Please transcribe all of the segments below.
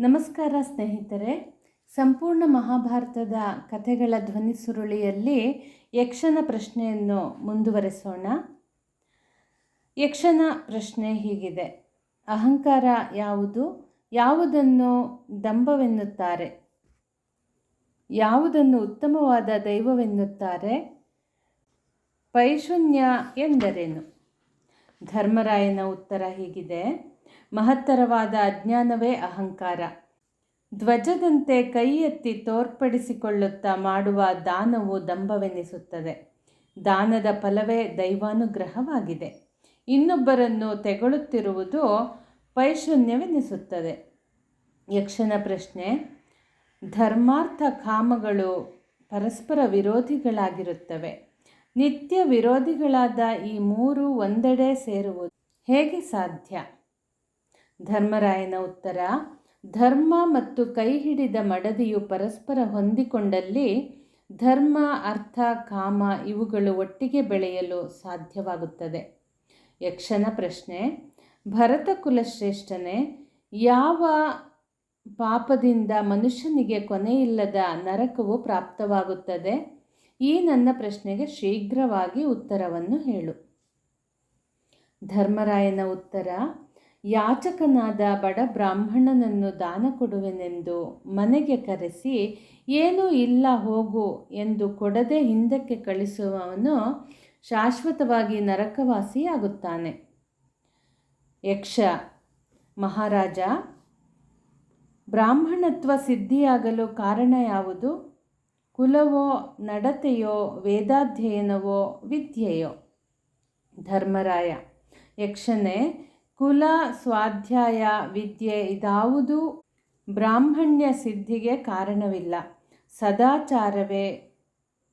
ನಮಸ್ಕಾರ ಸ್ನೇಹಿತರೆ. ಸಂಪೂರ್ಣ ಮಹಾಭಾರತದ ಕಥೆಗಳ ಧ್ವನಿ ಸುರುಳಿಯಲ್ಲಿ ಯಕ್ಷನ ಪ್ರಶ್ನೆಯನ್ನು ಮುಂದುವರೆಸೋಣ. ಯಕ್ಷನ ಪ್ರಶ್ನೆ ಹೀಗಿದೆ. ಅಹಂಕಾರ ಯಾವುದು? ಯಾವುದನ್ನು ದಂಭವೆನ್ನುತ್ತಾರೆ ಯಾವುದನ್ನು ಉತ್ತಮವಾದ ದೈವವೆನ್ನುತ್ತಾರೆ? ಪೈಶೂನ್ಯ ಎಂದರೇನು? ಧರ್ಮರಾಯನ ಉತ್ತರ ಹೀಗಿದೆ. ಮಹತ್ತರವಾದ ಅಜ್ಞಾನವೇ ಅಹಂಕಾರ. ಧ್ವಜದಂತೆ ಕೈ ಎತ್ತಿ ತೋರ್ಪಡಿಸಿಕೊಳ್ಳುತ್ತಾ ಮಾಡುವ ದಾನವು ದಂಭವೆನಿಸುತ್ತದೆ. ದಾನದ ಫಲವೇ ದೈವಾನುಗ್ರಹವಾಗಿದೆ. ಇನ್ನೊಬ್ಬರನ್ನು ತೆಗಳುತ್ತಿರುವುದು ಪೈಶೂನ್ಯವೆನಿಸುತ್ತದೆ. ಯಕ್ಷನ ಪ್ರಶ್ನೆ, ಧರ್ಮಾರ್ಥ ಕಾಮಗಳು ಪರಸ್ಪರ ವಿರೋಧಿಗಳಾಗಿರುತ್ತವೆ. ನಿತ್ಯ ವಿರೋಧಿಗಳಾದ ಈ ಮೂರು ಒಂದೆಡೆ ಸೇರುವುದು ಹೇಗೆ ಸಾಧ್ಯ? ಧರ್ಮರಾಯನ ಉತ್ತರ, ಧರ್ಮ ಮತ್ತು ಕೈ ಹಿಡಿದ ಮಡದಿಯು ಪರಸ್ಪರ ಹೊಂದಿಕೊಂಡಲ್ಲಿ ಧರ್ಮ, ಅರ್ಥ, ಕಾಮ ಇವುಗಳು ಒಟ್ಟಿಗೆ ಬೆಳೆಯಲು ಸಾಧ್ಯವಾಗುತ್ತದೆ. ಯಕ್ಷನ ಪ್ರಶ್ನೆ, ಭರತ ಕುಲಶ್ರೇಷ್ಠನೇ, ಯಾವ ಪಾಪದಿಂದ ಮನುಷ್ಯನಿಗೆ ಕೊನೆಯಿಲ್ಲದ ನರಕವು ಪ್ರಾಪ್ತವಾಗುತ್ತದೆ? ಈ ನನ್ನ ಪ್ರಶ್ನೆಗೆ ಶೀಘ್ರವಾಗಿ ಉತ್ತರವನ್ನು ಹೇಳು. ಧರ್ಮರಾಯನ ಉತ್ತರ ಯಾಚಕನಾದ ಬಡ ಬ್ರಾಹ್ಮಣನನ್ನು ದಾನ ಕೊಡುವೆನೆಂದು ಮನೆಗೆ ಕರೆಸಿ, ಏನೂ ಇಲ್ಲ, ಹೋಗು ಎಂದು ಕೊಡದೆ ಹಿಂದಕ್ಕೆ ಕಳಿಸುವವನು ಶಾಶ್ವತವಾಗಿ ನರಕವಾಸಿಯಾಗುತ್ತಾನೆ. ಯಕ್ಷ, ಮಹಾರಾಜ, ಬ್ರಾಹ್ಮಣತ್ವ ಸಿದ್ಧಿಯಾಗಲು ಕಾರಣ ಯಾವುದು? ಕುಲವೋ, ನಡತೆಯೋ, ವೇದಾಧ್ಯಯನವೋ, ವಿದ್ಯೆಯೋ? ಧರ್ಮರಾಯ, ಯಕ್ಷನೇ ಕುಲ ಸ್ವಾಧ್ಯಾಯ ವಿದ್ಯೆ ಇದಾವುದೂ ಬ್ರಾಹ್ಮಣ್ಯ ಸಿದ್ಧಿಗೆ ಕಾರಣವಿಲ್ಲ. ಸದಾಚಾರವೇ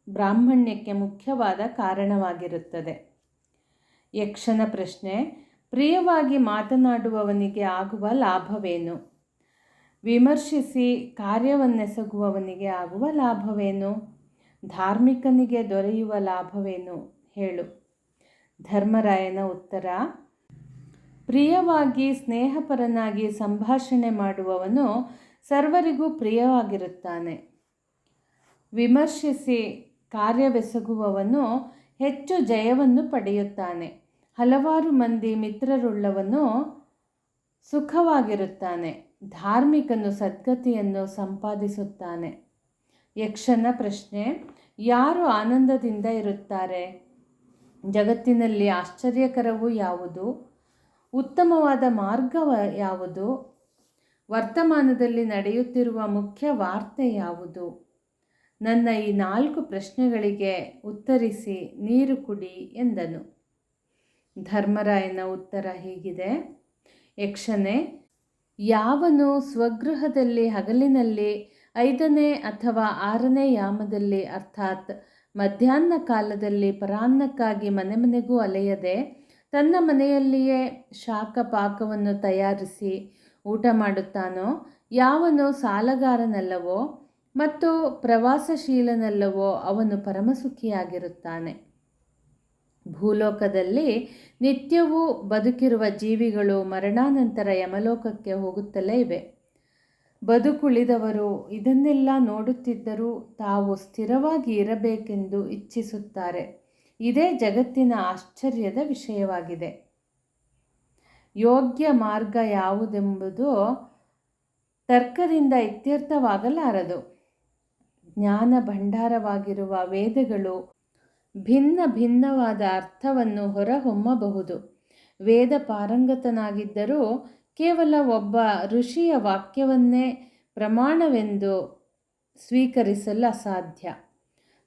ಬ್ರಾಹ್ಮಣ್ಯಕ್ಕೆ ಮುಖ್ಯವಾದ ಕಾರಣವಾಗಿರುತ್ತದೆ. ಯಕ್ಷನ ಪ್ರಶ್ನೆ, ಪ್ರಿಯವಾಗಿ ಮಾತನಾಡುವವನಿಗೆ ಆಗುವ ಲಾಭವೇನು? ವಿಮರ್ಶಿಸಿ ಕಾರ್ಯವನ್ನೆಸಗುವವನಿಗೆ ಆಗುವ ಲಾಭವೇನು? ಧಾರ್ಮಿಕನಿಗೆ ದೊರೆಯುವ ಲಾಭವೇನು? ಹೇಳು. ಧರ್ಮರಾಯನ ಉತ್ತರ ಪ್ರಿಯವಾಗಿ ಸ್ನೇಹಪರನಾಗಿ ಸಂಭಾಷಣೆ ಮಾಡುವವನು ಸರ್ವರಿಗೂ ಪ್ರಿಯವಾಗಿರುತ್ತಾನೆ. ವಿಮರ್ಶಿಸಿ ಕಾರ್ಯವೆಸಗುವವನು ಹೆಚ್ಚು ಜಯವನ್ನು ಪಡೆಯುತ್ತಾನೆ. ಹಲವಾರು ಮಂದಿ ಮಿತ್ರರುಳ್ಳವನು ಸುಖವಾಗಿರುತ್ತಾನೆ. ಧಾರ್ಮಿಕನು ಸದ್ಗತಿಯನ್ನು ಸಂಪಾದಿಸುತ್ತಾನೆ. ಯಕ್ಷನ ಪ್ರಶ್ನೆ, ಯಾರು ಆನಂದದಿಂದ ಇರುತ್ತಾರೆ? ಜಗತ್ತಿನಲ್ಲಿ ಆಶ್ಚರ್ಯಕರವು ಯಾವುದು? ಉತ್ತಮವಾದ ಮಾರ್ಗ ಯಾವುದು? ವರ್ತಮಾನದಲ್ಲಿ ನಡೆಯುತ್ತಿರುವ ಮುಖ್ಯ ವಾರ್ತೆ ಯಾವುದು? ನನ್ನ ಈ ನಾಲ್ಕು ಪ್ರಶ್ನೆಗಳಿಗೆ ಉತ್ತರಿಸಿ ನೀರು ಕುಡಿ ಎಂದನು. ಧರ್ಮರಾಯನ ಉತ್ತರ ಹೀಗಿದೆ. ಯಕ್ಷನೆ, ಯಾವನು ಸ್ವಗೃಹದಲ್ಲಿ ಹಗಲಿನಲ್ಲಿ ಐದನೇ ಅಥವಾ ಆರನೇ ಯಾಮದಲ್ಲಿ, ಅರ್ಥಾತ್ ಮಧ್ಯಾಹ್ನ ಕಾಲದಲ್ಲಿ ಪರಾನ್ನಕ್ಕಾಗಿ ಮನೆ ಮನೆಗೂ ಅಲೆಯದೆ ತನ್ನ ಮನೆಯಲ್ಲಿಯೇ ಶಾಖ ಪಾಕವನ್ನು ತಯಾರಿಸಿ ಊಟ ಮಾಡುತ್ತಾನೋ, ಯಾವನು ಸಾಲಗಾರನಲ್ಲವೋ ಮತ್ತು ಪ್ರವಾಸಶೀಲನಲ್ಲವೋ ಅವನು ಪರಮಸುಖಿಯಾಗಿರುತ್ತಾನೆ. ಭೂಲೋಕದಲ್ಲಿ ನಿತ್ಯವೂ ಬದುಕಿರುವ ಜೀವಿಗಳು ಮರಣಾನಂತರ ಯಮಲೋಕಕ್ಕೆ ಹೋಗುತ್ತಲೇ ಇವೆ. ಬದುಕುಳಿದವರು ಇದನ್ನೆಲ್ಲ ನೋಡುತ್ತಿದ್ದರೂ ತಾವು ಸ್ಥಿರವಾಗಿ ಇರಬೇಕೆಂದು ಇಚ್ಛಿಸುತ್ತಾರೆ. ಇದೇ ಜಗತ್ತಿನ ಆಶ್ಚರ್ಯದ ವಿಷಯವಾಗಿದೆ. ಯೋಗ್ಯ ಮಾರ್ಗ ಯಾವುದೆಂಬುದು ತರ್ಕದಿಂದ ಇತ್ಯರ್ಥವಾಗಲಾರದು. ಜ್ಞಾನ ಭಂಡಾರವಾಗಿರುವ ವೇದಗಳು ಭಿನ್ನ ಭಿನ್ನವಾದ ಅರ್ಥವನ್ನು ಹೊರಹೊಮ್ಮಬಹುದು. ವೇದ ಪಾರಂಗತನಾಗಿದ್ದರೂ ಕೇವಲ ಒಬ್ಬ ಋಷಿಯ ವಾಕ್ಯವನ್ನೇ ಪ್ರಮಾಣವೆಂದು ಸ್ವೀಕರಿಸಲು ಅಸಾಧ್ಯ.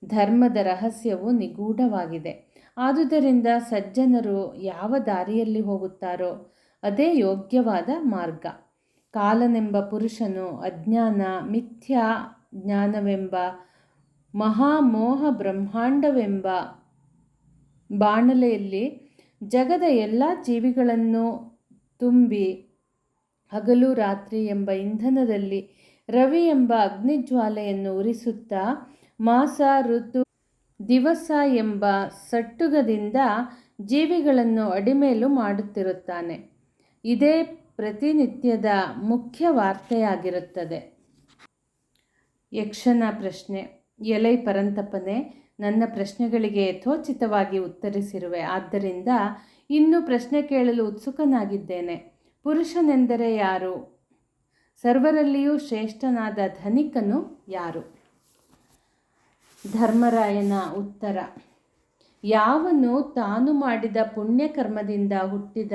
ಧರ್ಮದ ರಹಸ್ಯವು ನಿಗೂಢವಾಗಿದೆ. ಆದುದರಿಂದ ಸಜ್ಜನರು ಯಾವ ದಾರಿಯಲ್ಲಿ ಹೋಗುತ್ತಾರೋ ಅದೇ ಯೋಗ್ಯವಾದ ಮಾರ್ಗ. ಕಾಲನೆಂಬ ಪುರುಷನು ಅಜ್ಞಾನ, ಮಿಥ್ಯಾ ಜ್ಞಾನವೆಂಬ, ಮಹಾಮೋಹ ಬ್ರಹ್ಮಾಂಡವೆಂಬ ಬಾಣಲೆಯಲ್ಲಿ ಜಗದ ಎಲ್ಲ ಜೀವಿಗಳನ್ನು ತುಂಬಿ ಹಗಲು ರಾತ್ರಿ ಎಂಬ ಇಂಧನದಲ್ಲಿ ರವಿ ಎಂಬ ಅಗ್ನಿಜ್ವಾಲೆಯನ್ನು ಉರಿಸುತ್ತಾ ಮಾಸ ಋತು ದಿವಸ ಎಂಬ ಸಟ್ಟುಗದಿಂದ ಜೀವಿಗಳನ್ನು ಅಡಿಮೇಲು ಮಾಡುತ್ತಿರುತ್ತಾನೆ. ಇದೇ ಪ್ರತಿನಿತ್ಯದ ಮುಖ್ಯ ವಾರ್ತೆಯಾಗಿರುತ್ತದೆ. ಯಕ್ಷನ ಪ್ರಶ್ನೆ. ಎಲೈ ಪರಂತಪನೆ, ನನ್ನ ಪ್ರಶ್ನೆಗಳಿಗೆ ಯಥೋಚಿತವಾಗಿ ಉತ್ತರಿಸಿರುವೆ. ಆದ್ದರಿಂದ ಇನ್ನು ಪ್ರಶ್ನೆ ಕೇಳಲು ಉತ್ಸುಕನಾಗಿದ್ದೇನೆ. ಪುರುಷನೆಂದರೆ ಯಾರು? ಸರ್ವರಲ್ಲಿಯೂ ಶ್ರೇಷ್ಠನಾದ ಧನಿಕನು ಯಾರು? ಧರ್ಮರಾಯನ ಉತ್ತರ. ಯಾವನು ತಾನು ಮಾಡಿದ ಪುಣ್ಯಕರ್ಮದಿಂದ ಹುಟ್ಟಿದ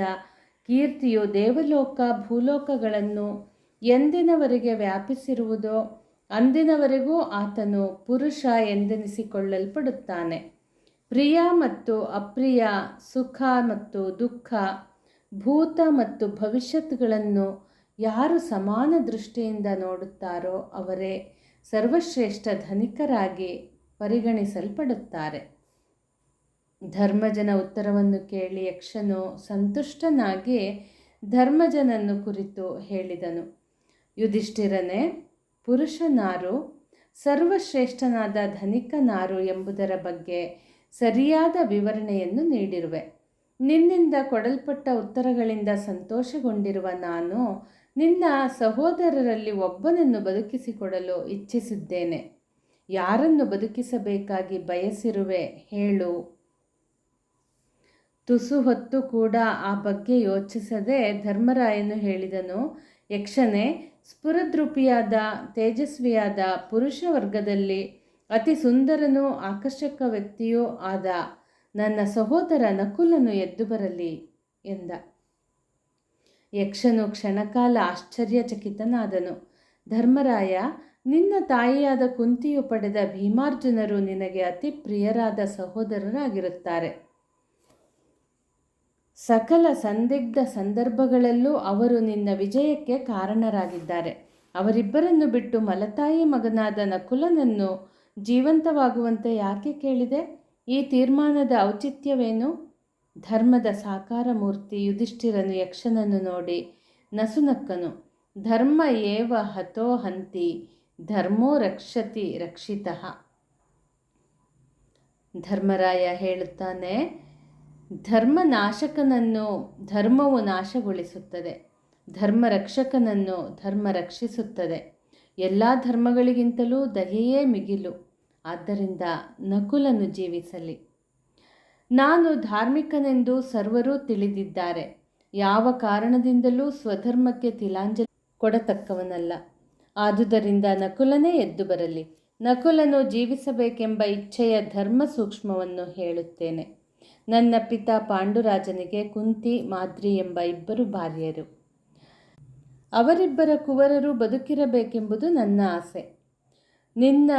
ಕೀರ್ತಿಯು ದೇವಲೋಕ, ಭೂಲೋಕಗಳನ್ನು ಎಂದಿನವರೆಗೆ ವ್ಯಾಪಿಸಿರುವುದೋ, ಅಂದಿನವರೆಗೂ ಆತನು ಪುರುಷ ಎಂದೆನಿಸಿಕೊಳ್ಳಲ್ಪಡುತ್ತಾನೆ. ಪ್ರಿಯ ಮತ್ತು ಅಪ್ರಿಯ, ಸುಖ ಮತ್ತು ದುಃಖ, ಭೂತ ಮತ್ತು ಭವಿಷ್ಯತ್ಗಳನ್ನು ಯಾರು ಸಮಾನ ದೃಷ್ಟಿಯಿಂದ ನೋಡುತ್ತಾರೋ ಅವರೇ ಸರ್ವಶ್ರೇಷ್ಠ ಧನಿಕರಾಗಿ ಪರಿಗಣಿಸಲ್ಪಡುತ್ತಾರೆ. ಧರ್ಮಜನ ಉತ್ತರವನ್ನು ಕೇಳಿ ಯಕ್ಷನು ಸಂತುಷ್ಟನಾಗಿ ಧರ್ಮಜನನ್ನು ಕುರಿತು ಹೇಳಿದನು. ಯುಧಿಷ್ಠಿರನೇ, ಪುರುಷನಾರು, ಸರ್ವಶ್ರೇಷ್ಠನಾದ ಧನಿಕನಾರು ಎಂಬುದರ ಬಗ್ಗೆ ಸರಿಯಾದ ವಿವರಣೆಯನ್ನು ನೀಡಿರುವೆ. ನಿನ್ನಿಂದ ಕೊಡಲ್ಪಟ್ಟ ಉತ್ತರಗಳಿಂದ ಸಂತೋಷಗೊಂಡಿರುವ ನಾನು ನಿನ್ನ ಸಹೋದರರಲ್ಲಿ ಒಬ್ಬನನ್ನು ಬದುಕಿಸಿಕೊಡಲು ಇಚ್ಛಿಸಿದ್ದೇನೆ. ಯಾರನ್ನು ಬದುಕಿಸಬೇಕಾಗಿ ಬಯಸಿರುವೆ ಹೇಳು. ತುಸು ಹೊತ್ತು ಕೂಡ ಆ ಬಗ್ಗೆ ಯೋಚಿಸದೆ ಧರ್ಮರಾಯನು ಹೇಳಿದನು, ಯಕ್ಷನೇ, ಸ್ಫುರದ್ರೂಪಿಯಾದ, ತೇಜಸ್ವಿಯಾದ ಪುರುಷ ವರ್ಗದಲ್ಲಿ ಅತಿ ಸುಂದರನೂ ಆಕರ್ಷಕ ವ್ಯಕ್ತಿಯೂ ಆದ ನನ್ನ ಸಹೋದರ ನಕುಲನು ಎದ್ದು ಬರಲಿ ಎಂದ. ಯಕ್ಷನು ಕ್ಷಣಕಾಲ ಆಶ್ಚರ್ಯಚಕಿತನಾದನು. ಧರ್ಮರಾಯ ನಿನ್ನ ತಾಯಿಯಾದ ಕುಂತಿಯು ಪಡೆದ ಭೀಮಾರ್ಜುನರು ನಿನಗೆ ಅತಿ ಪ್ರಿಯರಾದ ಸಹೋದರರಾಗಿರುತ್ತಾರೆ. ಸಕಲ ಸಂದಿಗ್ಧ ಸಂದರ್ಭಗಳಲ್ಲೂ ಅವರು ನಿನ್ನ ವಿಜಯಕ್ಕೆ ಕಾರಣರಾಗಿದ್ದಾರೆ. ಅವರಿಬ್ಬರನ್ನು ಬಿಟ್ಟು ಮಲತಾಯಿ ಮಗನಾದ ನಕುಲನನ್ನು ಜೀವಂತವಾಗುವಂತೆ ಯಾಕೆ ಕೇಳಿದೆ? ಈ ತೀರ್ಮಾನದ ಔಚಿತ್ಯವೇನು? ಧರ್ಮದ ಸಾಕಾರ ಮೂರ್ತಿ ಯುಧಿಷ್ಠಿರನು ಯಕ್ಷನನ್ನು ನೋಡಿ ನಸುನಕ್ಕನು, ಧರ್ಮ ಏವ ಹತೋ ಹಂತಿ ಧರ್ಮೋ ರಕ್ಷತಿ ರಕ್ಷಿತಃ. ಧರ್ಮರಾಯ ಹೇಳುತ್ತಾನೆ ಧರ್ಮ ನಾಶಕನನ್ನು ಧರ್ಮವು ನಾಶಗೊಳಿಸುತ್ತದೆ ಧರ್ಮ ರಕ್ಷಕನನ್ನು ಧರ್ಮ ರಕ್ಷಿಸುತ್ತದೆ. ಎಲ್ಲ ಧರ್ಮಗಳಿಗಿಂತಲೂ ದಯೆಯೇ ಮಿಗಿಲು, ಆದ್ದರಿಂದ ನಕುಲನು ಜೀವಿಸಲಿ. ನಾನು ಧಾರ್ಮಿಕನೆಂದು ಸರ್ವರೂ ತಿಳಿದಿದ್ದಾರೆ, ಯಾವ ಕಾರಣದಿಂದಲೂ ಸ್ವಧರ್ಮಕ್ಕೆ ತಿಲಾಂಜಲಿ ಕೊಡತಕ್ಕವನಲ್ಲ. ಆದುದರಿಂದ ನಕುಲನೇ ಎದ್ದು ಬರಲಿ. ನಕುಲನು ಜೀವಿಸಬೇಕೆಂಬ ಇಚ್ಛೆಯ ಧರ್ಮ ಸೂಕ್ಷ್ಮವನ್ನು ಹೇಳುತ್ತೇನೆ. ನನ್ನ ಪಿತ ಪಾಂಡುರಾಜನಿಗೆ ಕುಂತಿ ಮಾದ್ರಿ ಎಂಬ ಇಬ್ಬರು ಭಾರ್ಯರು. ಅವರಿಬ್ಬರ ಕುವರರು ಬದುಕಿರಬೇಕೆಂಬುದು ನನ್ನ ಆಸೆ. ನಿನ್ನ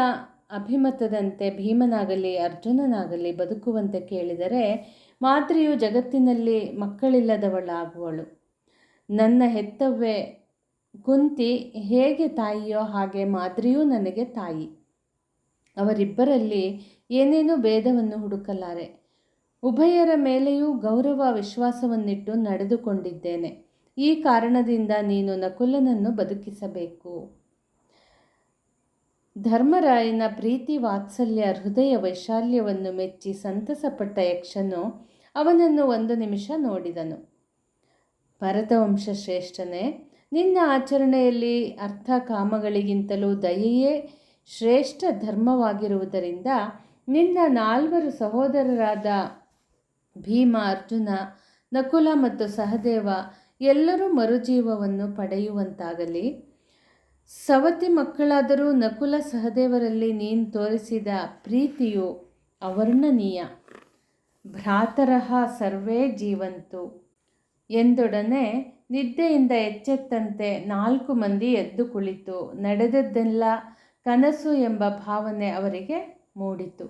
ಅಭಿಮತದಂತೆ ಭೀಮನಾಗಲಿ ಅರ್ಜುನನಾಗಲಿ ಬದುಕುವಂತೆ ಕೇಳಿದರೆ ಮಾದ್ರಿಯು ಜಗತ್ತಿನಲ್ಲಿ ಮಕ್ಕಳಿಲ್ಲದವಳಾಗುವಳು. ನನ್ನ ಹೆತ್ತವ್ವೆ ಕುಂತಿ ಹೇಗೆ ತಾಯಿಯೋ ಹಾಗೆ ಮಾದರಿಯೂ ನನಗೆ ತಾಯಿ. ಅವರಿಬ್ಬರಲ್ಲಿ ಏನೇನೂ ಭೇದವನ್ನು ಹುಡುಕಲಾರೆ. ಉಭಯರ ಮೇಲೆಯೂ ಗೌರವ ವಿಶ್ವಾಸವನ್ನಿಟ್ಟು ನಡೆದುಕೊಂಡಿದ್ದೇನೆ. ಈ ಕಾರಣದಿಂದ ನೀನು ನಕುಲನನ್ನು ಬದುಕಿಸಬೇಕು. ಧರ್ಮರಾಯನ ಪ್ರೀತಿ ವಾತ್ಸಲ್ಯ ಹೃದಯ ವೈಶಾಲ್ಯವನ್ನು ಮೆಚ್ಚಿ ಸಂತಸಪಟ್ಟ ಯಕ್ಷನು ಅವನನ್ನು ಒಂದು ನಿಮಿಷ ನೋಡಿದನು. ಭರತವಂಶ ಶ್ರೇಷ್ಠನೇ ನಿನ್ನ ಆಚರಣೆಯಲ್ಲಿ ಅರ್ಥ ಕಾಮಗಳಿಗಿಂತಲೂ ದಯೆಯೇ ಶ್ರೇಷ್ಠ ಧರ್ಮವಾಗಿರುವುದರಿಂದ ನಿನ್ನ ನಾಲ್ವರು ಸಹೋದರರಾದ ಭೀಮ, ಅರ್ಜುನ, ನಕುಲ ಮತ್ತು ಸಹದೇವ ಎಲ್ಲರೂ ಮರುಜೀವವನ್ನು ಪಡೆಯುವಂತಾಗಲಿ. ಸವತಿ ಮಕ್ಕಳಾದರೂ ನಕುಲ ಸಹದೇವರಲ್ಲಿ ನೀನು ತೋರಿಸಿದ ಪ್ರೀತಿಯು ಅವರ್ಣನೀಯ. ಭ್ರಾತರಹ ಸರ್ವೇ ಜೀವಂತು. ಎಂದೊಡನೆ ನಿದ್ದೆಯಿಂದ ಎಚ್ಚೆತ್ತಂತೆ ನಾಲ್ಕು ಮಂದಿ ಎದ್ದು ಕುಳಿತು. ನಡೆದದ್ದೆಲ್ಲ ಕನಸು ಎಂಬ ಭಾವನೆ ಅವರಿಗೆ ಮೂಡಿತು.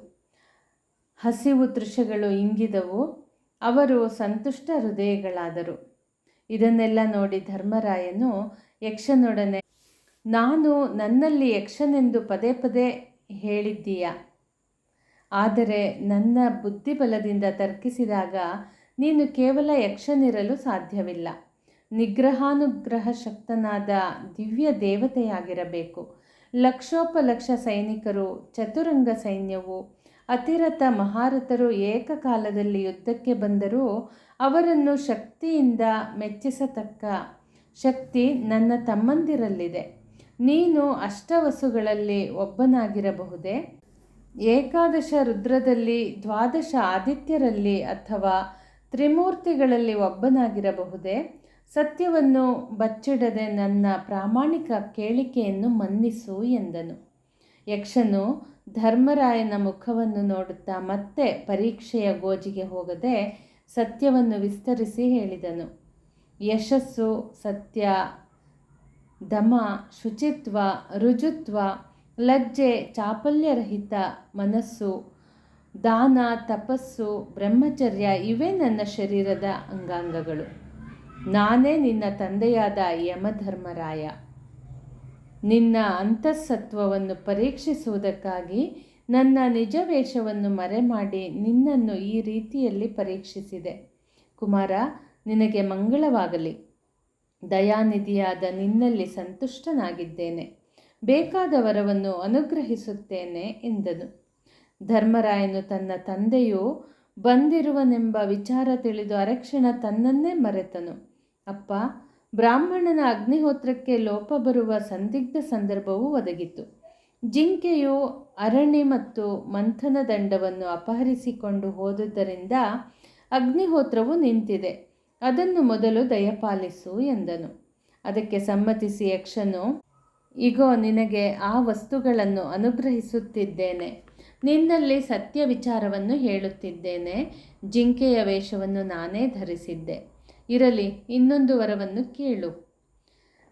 ಹಸಿವು ದೃಶ್ಯಗಳು ಇಂಗಿದವು. ಅವರು ಸಂತುಷ್ಟ ಹೃದಯಗಳಾದರು. ಇದನ್ನೆಲ್ಲ ನೋಡಿ ಧರ್ಮರಾಯನು ಯಕ್ಷನೊಡನೆ, ನಾನು ನನ್ನಲ್ಲಿ ಯಕ್ಷನೆಂದು ಪದೇ ಪದೇ ಹೇಳಿದ್ದೀಯ? ಆದರೆ ನನ್ನ ಬುದ್ಧಿಬಲದಿಂದ ತರ್ಕಿಸಿದಾಗ ನೀನು ಕೇವಲ ಯಕ್ಷನಿರಲು ಸಾಧ್ಯವಿಲ್ಲ. ನಿಗ್ರಹಾನುಗ್ರಹ ಶಕ್ತನಾದ ದಿವ್ಯ ದೇವತೆಯಾಗಿರಬೇಕು. ಲಕ್ಷೋಪಲಕ್ಷ ಸೈನಿಕರು, ಚತುರಂಗ ಸೈನ್ಯವು, ಅತಿರಥ ಮಹಾರಥರು ಏಕಕಾಲದಲ್ಲಿ ಯುದ್ಧಕ್ಕೆ ಬಂದರೂ ಅವರನ್ನು ಶಕ್ತಿಯಿಂದ ಮೆಚ್ಚಿಸತಕ್ಕ ಶಕ್ತಿ ನನ್ನ ತಮ್ಮಂದಿರಲ್ಲಿದೆ. ನೀನು ಅಷ್ಟವಸುಗಳಲ್ಲಿ ಒಬ್ಬನಾಗಿರಬಹುದೇ? ಏಕಾದಶ ರುದ್ರದಲ್ಲಿ ದ್ವಾದಶ ಆದಿತ್ಯರಲ್ಲಿ ಅಥವಾ ತ್ರಿಮೂರ್ತಿಗಳಲ್ಲಿ ಒಬ್ಬನಾಗಿರಬಹುದೇ? ಸತ್ಯವನ್ನು ಬಚ್ಚಿಡದೆ ನನ್ನ ಪ್ರಾಮಾಣಿಕ ಕೇಳಿಕೆಯನ್ನು ಮನ್ನಿಸು ಎಂದನು. ಯಕ್ಷನು ಧರ್ಮರಾಯನ ಮುಖವನ್ನು ನೋಡುತ್ತಾ ಮತ್ತೆ ಪರೀಕ್ಷೆಯ ಗೋಜಿಗೆ ಹೋಗದೆ ಸತ್ಯವನ್ನು ವಿಸ್ತರಿಸಿ ಹೇಳಿದನು. ಯಶಸ್ಸು, ಸತ್ಯ, ದಮ, ಶುಚಿತ್ವ, ರುಜುತ್ವ, ಲಜ್ಜೆ, ಚಾಪಲ್ಯರಹಿತ ಮನಸ್ಸು ದಾನ, ತಪಸ್ಸು, ಬ್ರಹ್ಮಚರ್ಯ ಇವೇ ನನ್ನ ಶರೀರದ ಅಂಗಾಂಗಗಳು. ನಾನೇ ನಿನ್ನ ತಂದೆಯಾದ ಯಮಧರ್ಮರಾಯ. ನಿನ್ನ ಅಂತಃಸತ್ವವನ್ನು ಪರೀಕ್ಷಿಸುವುದಕ್ಕಾಗಿ ನನ್ನ ನಿಜ ವೇಷವನ್ನು ಮರೆಮಾಡಿ ನಿನ್ನನ್ನು ಈ ರೀತಿಯಲ್ಲಿ ಪರೀಕ್ಷಿಸಿದೆ. ಕುಮಾರ, ನಿನಗೆ ಮಂಗಳವಾಗಲಿ. ದಯಾನಿಧಿಯಾದ ನಿನ್ನಲ್ಲಿ ಸಂತುಷ್ಟನಾಗಿದ್ದೇನೆ. ಬೇಕಾದ ವರವನ್ನು ಅನುಗ್ರಹಿಸುತ್ತೇನೆ ಎಂದನು. ಧರ್ಮರಾಯನು ತನ್ನ ತಂದೆಯು ಬಂದಿರುವನೆಂಬ ವಿಚಾರ ತಿಳಿದು ಅರಕ್ಷಣ ತನ್ನನ್ನೇ ಮರೆತನು. ಅಪ್ಪ, ಬ್ರಾಹ್ಮಣನ ಅಗ್ನಿಹೋತ್ರಕ್ಕೆ ಲೋಪ ಬರುವ ಸಂದಿಗ್ಧ ಸಂದರ್ಭವೂ ಒದಗಿತು ಜಿಂಕೆಯು ಅರಣಿ ಮತ್ತು ಮಂಥನ ದಂಡವನ್ನು ಅಪಹರಿಸಿಕೊಂಡು ಹೋದುದರಿಂದ ಅಗ್ನಿಹೋತ್ರವು ನಿಂತಿದೆ. ಅದನ್ನು ಮೊದಲು ದಯಪಾಲಿಸು ಎಂದನು. ಅದಕ್ಕೆ ಸಮ್ಮತಿಸಿ ಯಕ್ಷನು, ಇಗೋ, ನಿನಗೆ ಆ ವಸ್ತುಗಳನ್ನು ಅನುಗ್ರಹಿಸುತ್ತಿದ್ದೇನೆ. ನಿನ್ನಲ್ಲಿ ಸತ್ಯ ವಿಚಾರವನ್ನು ಹೇಳುತ್ತಿದ್ದೇನೆ, ಜಿಂಕೆಯ ವೇಷವನ್ನು ನಾನೇ ಧರಿಸಿದ್ದೆ. ಇರಲಿ, ಇನ್ನೊಂದು ವರವನ್ನು ಕೇಳು.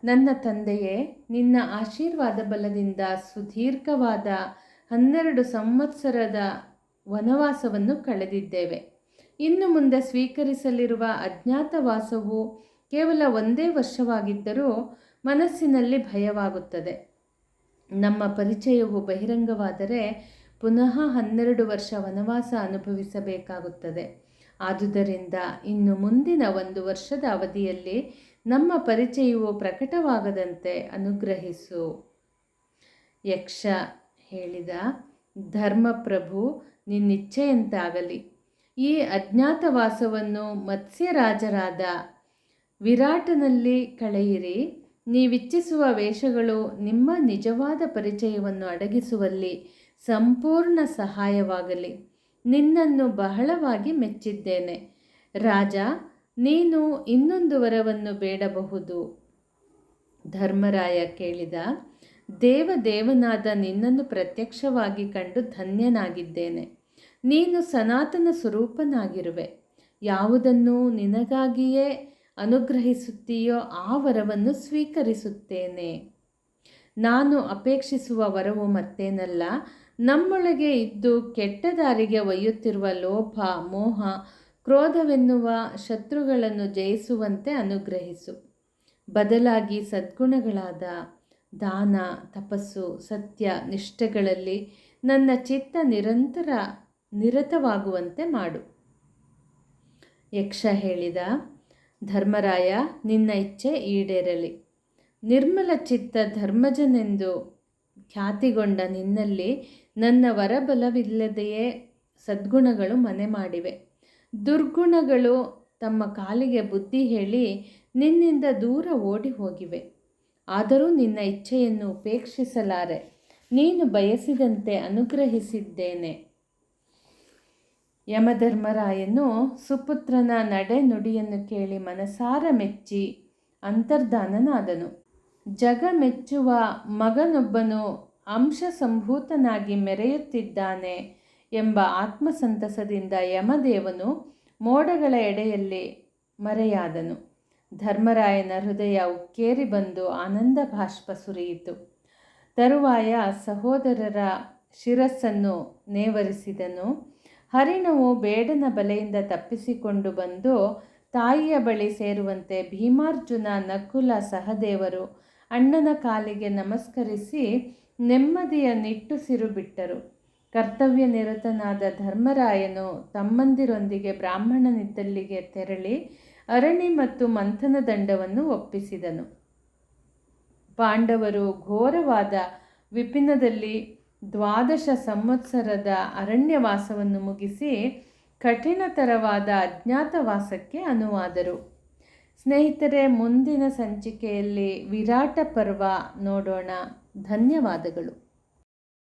ನನ್ನ ತಂದೆಯೇ, ನಿನ್ನ ಆಶೀರ್ವಾದ ಬಲದಿಂದ ಸುದೀರ್ಘವಾದ ಹನ್ನೆರಡು ಸಂವತ್ಸರದ ವನವಾಸವನ್ನು ಕಳೆದಿದ್ದೇವೆ. ಇನ್ನು ಮುಂದೆ ಸ್ವೀಕರಿಸಲಿರುವ ಅಜ್ಞಾತವಾಸವು ಕೇವಲ ಒಂದೇ ವರ್ಷವಾಗಿದ್ದರೂ ಮನಸ್ಸಿನಲ್ಲಿ ಭಯವಾಗುತ್ತದೆ. ನಮ್ಮ ಪರಿಚಯವು ಬಹಿರಂಗವಾದರೆ ಪುನಃ ಹನ್ನೆರಡು ವರ್ಷ ವನವಾಸ ಅನುಭವಿಸಬೇಕಾಗುತ್ತದೆ. ಆದುದರಿಂದ ಇನ್ನು ಮುಂದಿನ ಒಂದು ವರ್ಷದ ಅವಧಿಯಲ್ಲಿ ನಮ್ಮ ಪರಿಚಯವು ಪ್ರಕಟವಾಗದಂತೆ ಅನುಗ್ರಹಿಸು. ಯಕ್ಷ ಹೇಳಿದ, ಧರ್ಮಪ್ರಭು, ನಿನ್ನಿಚ್ಛೆಯಂತಾಗಲಿ. ಈ ಅಜ್ಞಾತವಾಸವನ್ನು ಮತ್ಸ್ಯರಾಜರಾದ ವಿರಾಟನಲ್ಲಿ ಕಳೆಯಿರಿ. ನೀವಿಚ್ಛಿಸುವ ವೇಷಗಳು ನಿಮ್ಮ ನಿಜವಾದ ಪರಿಚಯವನ್ನು ಅಡಗಿಸುವಲ್ಲಿ ಸಂಪೂರ್ಣ ಸಹಾಯವಾಗಲಿ. ನಿನ್ನನ್ನು ಬಹಳವಾಗಿ ಮೆಚ್ಚಿದ್ದೇನೆ. ರಾಜ, ನೀನು ಇನ್ನೊಂದು ವರವನ್ನು ಬೇಡಬಹುದು. ಧರ್ಮರಾಯ ಕೇಳಿದ, ದೇವದೇವನಾದ ನಿನ್ನನ್ನು ಪ್ರತ್ಯಕ್ಷವಾಗಿ ಕಂಡು ಧನ್ಯನಾಗಿದ್ದೇನೆ. ನೀನು ಸನಾತನ ಸ್ವರೂಪನಾಗಿರುವೆ. ಯಾವುದನ್ನು ನಿನಗಾಗಿಯೇ ಅನುಗ್ರಹಿಸುತ್ತೀಯೋ ಆ ವರವನ್ನು ಸ್ವೀಕರಿಸುತ್ತೇನೆ. ನಾನು ಅಪೇಕ್ಷಿಸುವ ವರವು ಮತ್ತೇನಲ್ಲ ನಮ್ಮೊಳಗೆ ಇದ್ದು ಕೆಟ್ಟ ದಾರಿಗೆ ಒಯ್ಯುತ್ತಿರುವ ಲೋಭ ಮೋಹ, ಕ್ರೋಧವೆನ್ನುವ ಶತ್ರುಗಳನ್ನು ಜಯಿಸುವಂತೆ ಅನುಗ್ರಹಿಸು. ಬದಲಾಗಿ ಸದ್ಗುಣಗಳಾದ ದಾನ, ತಪಸ್ಸು, ಸತ್ಯ, ನಿಷ್ಠೆಗಳಲ್ಲಿ ನನ್ನ ಚಿತ್ತ ನಿರಂತರ ನಿರತವಾಗುವಂತೆ ಮಾಡು. ಯಕ್ಷ ಹೇಳಿದ, ಧರ್ಮರಾಯ, ನಿನ್ನ ಇಚ್ಛೆ ಈಡೇರಲಿ. ನಿರ್ಮಲ ಚಿತ್ತ ಧರ್ಮಜನೆಂದು ಖ್ಯಾತಿಗೊಂಡ ನಿನ್ನಲ್ಲಿ ನನ್ನ ವರಬಲವಿಲ್ಲದೆಯೇ ಸದ್ಗುಣಗಳು ಮನೆ ಮಾಡಿವೆ. ದುರ್ಗುಣಗಳು ತಮ್ಮ ಕಾಲಿಗೆ ಬುದ್ಧಿ ಹೇಳಿ ನಿನ್ನಿಂದ ದೂರ ಓಡಿ ಹೋಗಿವೆ. ಆದರೂ ನಿನ್ನ ಇಚ್ಛೆಯನ್ನು ಉಪೇಕ್ಷಿಸಲಾರೆ. ನೀನು ಬಯಸಿದಂತೆ ಅನುಗ್ರಹಿಸಿದ್ದೇನೆ. ಯಮಧರ್ಮರಾಯನು ಸುಪುತ್ರನ ನಡೆ ನುಡಿಯನ್ನು ಕೇಳಿ ಮನಸಾರ ಮೆಚ್ಚಿ ಅಂತರ್ಧಾನನಾದನು. ಜಗ ಮೆಚ್ಚುವ ಮಗನೊಬ್ಬನು ಅಂಶ ಸಂಭೂತನಾಗಿ ಮೆರೆಯುತ್ತಿದ್ದಾನೆ ಎಂಬ ಆತ್ಮಸಂತಸದಿಂದ ಯಮದೇವನು ಮೋಡಗಳ ಎಡೆಯಲ್ಲಿ ಮರೆಯಾದನು. ಧರ್ಮರಾಯನ ಹೃದಯ ಉಕ್ಕೇರಿ ಬಂದು ಆನಂದ ಭಾಷ್ಪ ಸುರಿಯಿತು. ತರುವಾಯ ಸಹೋದರರ ಶಿರಸ್ಸನ್ನು ನೇವರಿಸಿದನು. ಹರಿಣವು ಬೇಡನ ಬಲೆಯಿಂದ ತಪ್ಪಿಸಿಕೊಂಡು ಬಂದು ತಾಯಿಯ ಬಳಿ ಸೇರುವಂತೆ ಭೀಮಾರ್ಜುನ ನಕುಲ ಸಹದೇವರು ಅಣ್ಣನ ಕಾಲಿಗೆ ನಮಸ್ಕರಿಸಿ ನೆಮ್ಮದಿಯ ನಿಟ್ಟುಸಿರು ಬಿಟ್ಟರು. ಕರ್ತವ್ಯ ನಿರತನಾದ ಧರ್ಮರಾಯನು ತಮ್ಮಂದಿರೊಂದಿಗೆ ಬ್ರಾಹ್ಮಣನಿದ್ದಲ್ಲಿಗೆ ತೆರಳಿ ಅರಣಿ ಮತ್ತು ಮಂಥನ ದಂಡವನ್ನು ಒಪ್ಪಿಸಿದನು. ಪಾಂಡವರು ಘೋರವಾದ ವಿಪಿನದಲ್ಲಿ ದ್ವಾದಶ ಸಂವತ್ಸರದ ಅರಣ್ಯವಾಸವನ್ನು ಮುಗಿಸಿ ಕಠಿಣತರವಾದ ಅಜ್ಞಾತವಾಸಕ್ಕೆ ಅನುವಾದರು. ಸ್ನೇಹಿತರೆ, ಮುಂದಿನ ಸಂಚಿಕೆಯಲ್ಲಿ ವಿರಾಟ ಪರ್ವ ನೋಡೋಣ. ಧನ್ಯವಾದಗಳು.